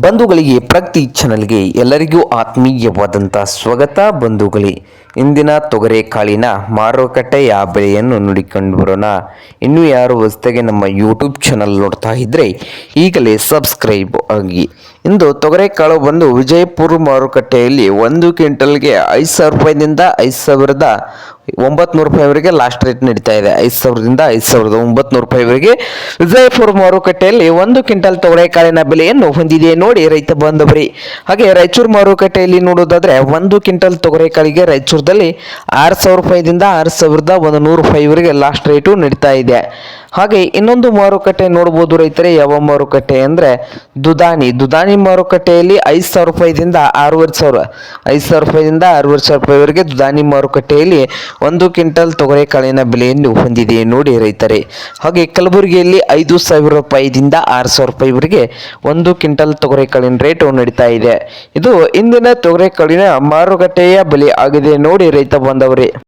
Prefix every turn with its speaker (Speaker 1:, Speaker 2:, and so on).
Speaker 1: ಬಂಧುಗಳಿಗೆ, ಪ್ರಗತಿ ಚಾನಲ್ಗೆ ಎಲ್ಲರಿಗೂ ಆತ್ಮೀಯವಾದಂಥ ಸ್ವಾಗತ ಬಂಧುಗಳೇ. ಇಂದಿನ ತೊಗರೆ ಕಾಳಿನ ಮಾರುಕಟ್ಟೆಯ ಬೆಳೆಯನ್ನು ನೋಡಿಕೊಂಡು ಬರೋಣ. ಇನ್ನೂ ಯಾರು ಹೊಸದಾಗಿ ನಮ್ಮ ಯೂಟ್ಯೂಬ್ ಚಾನಲ್ ನೋಡ್ತಾ ಇದ್ದರೆ ಈಗಲೇ ಸಬ್ಸ್ಕ್ರೈಬ್ ಆಗಿ. ಇಂದು ತೊಗರೆಕಾಳು ಬಂದು ವಿಜಯಪುರ ಮಾರುಕಟ್ಟೆಯಲ್ಲಿ ಒಂದು ಕ್ವಿಂಟಲ್ಗೆ ಐದು ಸಾವಿರ ರೂಪಾಯಿಂದ ಐದು ಸಾವಿರದ ಒಂಬತ್ತು ರೂಪಾಯಿವರೆಗೆ ಲಾಸ್ಟ್ ರೇಟ್ ನಡೀತಾ ಇದೆ. ಐದು ಸಾವಿರದಿಂದ ಐದು ಸಾವಿರದ ಒಂಬತ್ತು ರೂಪಾಯಿವರೆಗೆ ವಿಜಯಪುರ ಮಾರುಕಟ್ಟೆಯಲ್ಲಿ ಒಂದು ಕ್ವಿಂಟಲ್ ತೊಗರೆಕಾಳಿನ ಬೆಲೆಯನ್ನು ಹೊಂದಿದೆ ನೋಡಿ ರೈತ ಬಾಂಧವರಿ. ಹಾಗೆ ರಾಯಚೂರು ಮಾರುಕಟ್ಟೆಯಲ್ಲಿ ನೋಡೋದಾದ್ರೆ ಒಂದು ಕ್ವಿಂಟಲ್ ತೊಗರೆಕಾಳಿಗೆ ರಾಯಚೂರದಲ್ಲಿ ಆರು ಸಾವಿರ ರೂಪಾಯಿದಿಂದ ಆರು ಸಾವಿರದ ಒಂದು ನೂರು ರೂಪಾಯಿವರೆಗೆ ಲಾಸ್ಟ್ ರೇಟು ನಡೀತಾ ಇದೆ. ಹಾಗೆ ಇನ್ನೊಂದು ಮಾರುಕಟ್ಟೆ ನೋಡ್ಬೋದು ರೈತರೇ, ಯಾವ ಮಾರುಕಟ್ಟೆ ಅಂದರೆ ದುದಾನಿ ದುದಾನಿ ಮಾರುಕಟ್ಟೆಯಲ್ಲಿ ಐದು ಸಾವಿರ ರೂಪಾಯಿದಿಂದ ಆರೂವರೆ ಸಾವಿರ, ಐದು ಸಾವಿರ ರೂಪಾಯಿದಿಂದ ಆರೂವರೆ ಸಾವಿರ ರೂಪಾಯಿವರೆಗೆ ದುದಾನಿ ಮಾರುಕಟ್ಟೆಯಲ್ಲಿ ಒಂದು ಕ್ವಿಂಟಲ್ ತೊಗರೆಕಾಳಿನ ಬೆಲೆಯನ್ನು ಹೊಂದಿದೆ ನೋಡಿ ರೈತರೇ. ಹಾಗೆ ಕಲಬುರಗಿಯಲ್ಲಿ ಐದು ಸಾವಿರ ರೂಪಾಯಿದಿಂದ ಆರು ಸಾವಿರ ರೂಪಾಯಿವರೆಗೆ ಒಂದು ಕ್ವಿಂಟಲ್ ತೊಗರೆಕಾಳಿನ ರೇಟು ನಡೀತಾ ಇದೆ. ಇದು ಇಂದಿನ ತೊಗರೆಕಾಳಿನ ಮಾರುಕಟ್ಟೆಯ ಬೆಲೆ ಆಗಿದೆ ನೋಡಿ ರೈತ ಬಾಂಧವರೇ.